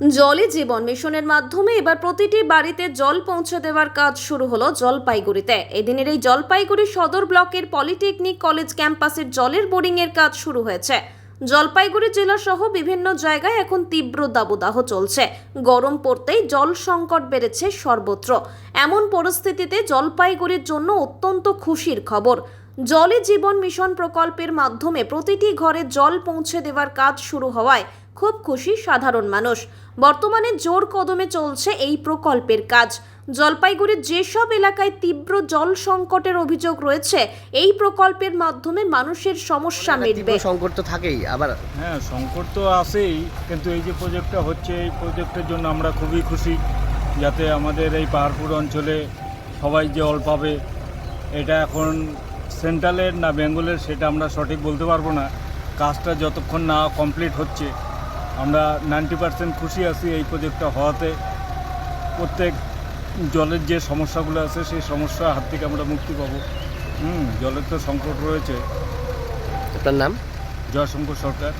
জলই জীবন মিশনের মাধ্যমে এবার প্রতিটি বাড়িতে জল পৌঁছে দেওয়ার কাজ শুরু হলো জলপাইগুড়িতে। এদিনের এই জলপাইগুড়ি সদর ব্লকের পলিটেকনিক কলেজ ক্যাম্পাসের জলের বোরিংয়ের কাজ শুরু হয়েছে। জলপাইগুড়ি জেলা সহ বিভিন্ন জায়গায় এখন তীব্র দাবদাহ চলছে। গরম পড়তেই জল সংকট বেড়েছে সর্বত্র। এমন পরিস্থিতিতে জলপাইগুড়ির জন্য অত্যন্ত খুশির খবর। জলে জীবন মিশন প্রকল্পের মাধ্যমে প্রতিটি ঘরে জল পৌঁছে দেওয়ার কাজ শুরু হওয়ায় খুব খুশি সাধারণ মানুষ। বর্তমানে জোর কদমে চলছে এই প্রকল্পের কাজ। জলপাইগুড়ির যেসব এলাকায় তীব্র জল সংকটের অভিযোগ রয়েছে এই প্রকল্পের মাধ্যমে মানুষের সমস্যা মিটবে। সংকট তো থাকেই আবার হ্যাঁ সংকট তো আছেই কিন্তু এই যে প্রজেক্টটা হচ্ছে এই প্রজেক্টের জন্য আমরা খুবই খুশি যাতে আমাদের এই পাহাড়পুর অঞ্চলে সবাই জল পাবে। এটা এখন সেন্ট্রালের না বেঙ্গলের সেটা আমরা সঠিক বলতে পারব না। কাজটা যতক্ষণ না কমপ্লিট হচ্ছে আমরা নাইনটি পার্সেন্ট খুশি আছি এই প্রজেক্টটা হওয়াতে। প্রত্যেক জলের যে সমস্যাগুলো আছে সেই সমস্যা হাত থেকে আমরা মুক্তি পাবো। হুম জলের তো সংকট রয়েছে। আপনার নাম? জয়শঙ্কর সরকার।